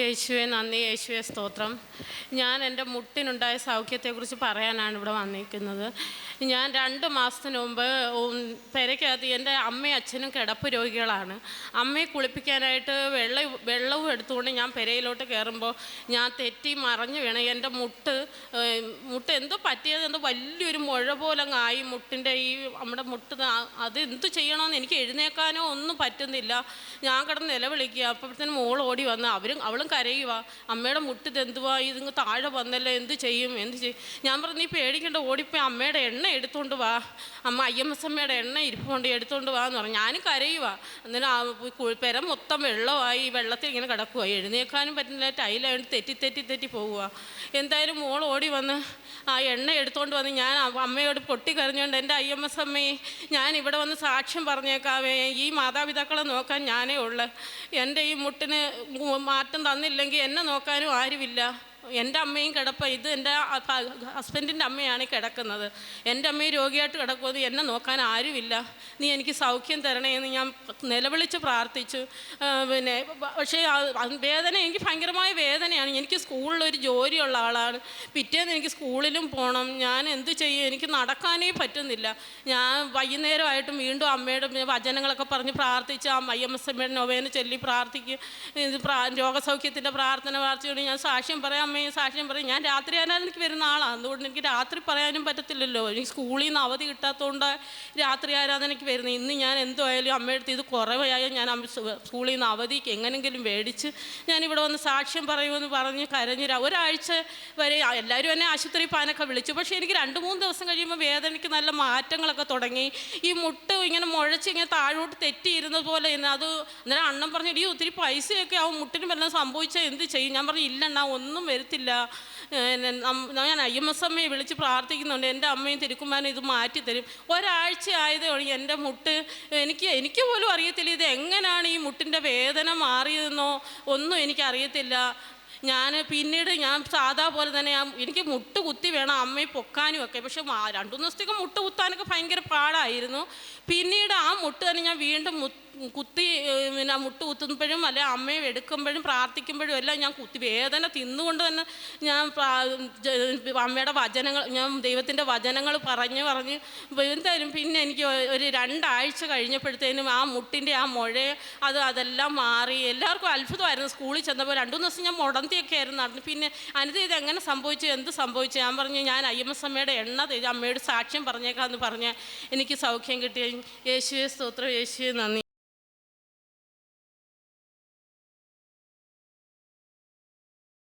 യേശുവെ നന്ദി യേശുവെ സ്തോത്രം. ഞാൻ എന്റെ മുട്ടിനുണ്ടായ സൗഖ്യത്തെക്കുറിച്ച് പറയാനാണ് ഇവിടെ വന്നിരിക്കുന്നത്. ഞാൻ രണ്ട് മാസത്തിന് മുമ്പ് പെരയ്ക്കകത്ത് എന്റെ അമ്മയും അച്ഛനും കിടപ്പ് രോഗികളാണ്. അമ്മയെ കുളിപ്പിക്കാനായിട്ട് വെള്ള വെള്ളവും എടുത്തുകൊണ്ട് ഞാൻ പെരയിലോട്ട് കയറുമ്പോൾ ഞാൻ തെറ്റി മറഞ്ഞു വീണ്. എന്റെ മുട്ട് മുട്ട് എന്തോ പറ്റിയത് എന്തോ വലിയൊരു മുഴ പോലെ ആയി മുട്ടിന്റെ ഈ നമ്മുടെ മുട്ട് അത് എന്ത് ചെയ്യണമെന്ന് എനിക്ക് എഴുന്നേക്കാനോ ഒന്നും പറ്റുന്നില്ല. ഞാൻ കിടന്ന് നിലവിളിക്കുക. അപ്പോഴത്തേനും മോൾ ഓടി വന്ന് അവരും അവളും കരയുക അമ്മയുടെ മുട്ടിത് എന്തുവാ? ഇതിങ്ങ് താഴെ വന്നല്ലോ എന്ത് ചെയ്യും? എന്ത് ചെയ്യും ഞാൻ പറഞ്ഞു നീ പേടിക്കേണ്ട ഓടിപ്പോയി അമ്മയുടെ എണ്ണ എടുത്തുകൊണ്ട് വാ. അമ്മ ഐ എം എസ് അമ്മയുടെ എണ്ണ ഇരിപ്പുകൊണ്ട് എടുത്തുകൊണ്ട് വാ എന്ന് പറഞ്ഞു. ഞാനും കരയുക അന്നേരം പെര മൊത്തം വെള്ളമായി വെള്ളത്തിൽ ഇങ്ങനെ കിടക്കുക എഴുന്നേക്കാനും പറ്റുന്നില്ല ടൈലായിട്ട് തെറ്റി തെറ്റി തെറ്റി പോവുക എന്തായാലും മോൾ ഓടി വന്ന് ആ എണ്ണ എടുത്തുകൊണ്ട് വന്ന് ഞാൻ അമ്മയോട് പൊട്ടി കരഞ്ഞുകൊണ്ട് എന്റെ ഐ എം എസ് അമ്മയെ ഞാൻ ഇവിടെ വന്ന് സാക്ഷ്യം പറഞ്ഞേക്കാവേ. ഈ മാതാപിതാക്കളെ നോക്കാൻ ഞാനേ ഉള്ളു. എന്റെ ഈ മുട്ടിന് മാറ്റം തന്നില്ലെങ്കിൽ എന്നെ നോക്കാനും ആരുമില്ല. എന്റെ അമ്മയും കിടപ്പ ഇത് എന്റെ ഹസ്ബൻഡിന്റെ അമ്മയാണ് കിടക്കുന്നത്. എന്റെ അമ്മയും രോഗിയായിട്ട് കിടക്കുന്നത് എന്നെ നോക്കാൻ ആരുമില്ല. നീ എനിക്ക് സൗഖ്യം തരണേ എന്ന് ഞാൻ നിലവിളിച്ച് പ്രാർത്ഥിച്ചു. പിന്നെ പക്ഷേ വേദന എനിക്ക് ഭയങ്കരമായ വേദനയാണ്. എനിക്ക് സ്കൂളിലൊരു ജോലിയുള്ള ആളാണ്. പിറ്റേന്ന് എനിക്ക് സ്കൂളിലും പോകണം ഞാൻ എന്ത് ചെയ്യും? എനിക്ക് നടക്കാനേ പറ്റുന്നില്ല. ഞാൻ വൈകുന്നേരമായിട്ടും വീണ്ടും അമ്മയുടെ വചനങ്ങളൊക്കെ പറഞ്ഞ് പ്രാർത്ഥിച്ച് ആ ഐ എം എസ് ചൊല്ലി പ്രാർത്ഥിക്കും. ഇത് പ്രാ രോഗസൗഖ്യത്തിന്റെ പ്രാർത്ഥന പ്രാർത്ഥിച്ചുകൊണ്ട് ഞാൻ സാക്ഷ്യം പറയാം. അമ്മയെ സാക്ഷ്യം പറയും. ഞാൻ രാത്രി ആരാധനയ്ക്ക് വരുന്ന ആളാണ് അതുകൊണ്ട് എനിക്ക് രാത്രി പറയാനും പറ്റത്തില്ലല്ലോ. എനിക്ക് സ്കൂളിൽ നിന്ന് അവധി കിട്ടാത്തതുകൊണ്ട് രാത്രി ആരാധനയ്ക്ക് വരുന്നത് ഇന്ന് ഞാൻ എന്തുമായാലും ആയാലും അമ്മയടുത്ത് ഇത് കുറവായാലും ഞാൻ സ്കൂളിൽ നിന്ന് അവധിക്ക് എങ്ങനെങ്കിലും മേടിച്ച് ഞാൻ ഇവിടെ വന്ന് സാക്ഷ്യം പറയുമെന്ന് പറഞ്ഞ് കരഞ്ഞ് ഒരാഴ്ച വരെ എല്ലാവരും എന്നെ ആശുപത്രി പാനൊക്കെ വിളിച്ചു. പക്ഷേ എനിക്ക് രണ്ട് മൂന്ന് ദിവസം കഴിയുമ്പോൾ വേദനയ്ക്ക് നല്ല മാറ്റങ്ങളൊക്കെ തുടങ്ങി. ഈ മുട്ട് ഇങ്ങനെ മുഴച്ച് ഇങ്ങനെ താഴോട്ട് തെറ്റിയിരുന്ന പോലെ അത് അന്നേരം അണ്ണൻ പറഞ്ഞു ഇടി ഒത്തിരി പൈസയൊക്കെ ആവും മുട്ടിന് വല്ലതും സംഭവിച്ചാൽ എന്ത് ചെയ്യും? ഞാൻ പറഞ്ഞു ഇല്ലണ്ണ ഒന്നും വരത്തില്ല. ഏഹ് ഞാൻ ഐ എം വിളിച്ച് പ്രാർത്ഥിക്കുന്നുണ്ട്. എന്റെ അമ്മയും തിരുക്കുമാനും ഇത് മാറ്റി തരും. ഒരാഴ്ച ആയതേ ഉള്ളൂ എന്റെ മുട്ട്. എനിക്ക് എനിക്ക് പോലും അറിയത്തില്ല ഇത് എങ്ങനെയാണ് ഈ മുട്ടിന്റെ വേദന മാറിയതെന്നോ ഒന്നും എനിക്കറിയത്തില്ല. ഞാൻ പിന്നീട് ഞാൻ സാധാ പോലെ തന്നെ ഞാൻ എനിക്ക് മുട്ട് കുത്തി വേണം അമ്മയെ പൊക്കാനും ഒക്കെ. പക്ഷെ രണ്ടു ദിവസത്തേക്ക് മുട്ട് കുത്താനൊക്കെ ഭയങ്കര പാടായിരുന്നു. പിന്നീട് ആ മുട്ട് തന്നെ ഞാൻ വീണ്ടും മു- കുത്തി പിന്നെ മുട്ട് കുത്തുമ്പോഴും അല്ലെ അമ്മയും എടുക്കുമ്പോഴും പ്രാർത്ഥിക്കുമ്പോഴും എല്ലാം ഞാൻ കുത്തി വേദന തിന്നുകൊണ്ട് തന്നെ ഞാൻ അമ്മയുടെ വചനങ്ങൾ ഞാൻ ദൈവത്തിന്റെ വചനങ്ങൾ പറഞ്ഞ് പറഞ്ഞ് എന്തായാലും പിന്നെ എനിക്ക് ഒരു രണ്ടാഴ്ച കഴിഞ്ഞപ്പോഴത്തേനും ആ മുട്ടിന്റെ ആ മുഴ അത് അതെല്ലാം മാറി. എല്ലാവർക്കും അത്ഭുതമായിരുന്നു സ്കൂളിൽ ചെന്നപ്പോൾ രണ്ടു ദിവസം ഞാൻ മുടന്തിയൊക്കെ ആയിരുന്നു നടന്നു. പിന്നെ അനിത ഇത് എങ്ങനെ സംഭവിച്ചു എന്ത് സംഭവിച്ചു? ഞാൻ പറഞ്ഞു ഞാൻ ഐ എം എസ് അമ്മയുടെ എണ്ണ അമ്മയോട് സാക്ഷ്യം പറഞ്ഞേക്കാമെന്ന് പറഞ്ഞാൽ എനിക്ക് സൗഖ്യം കിട്ടിയ യേശുവെ സ്തോത്രം യേശുവെ നന്ദി.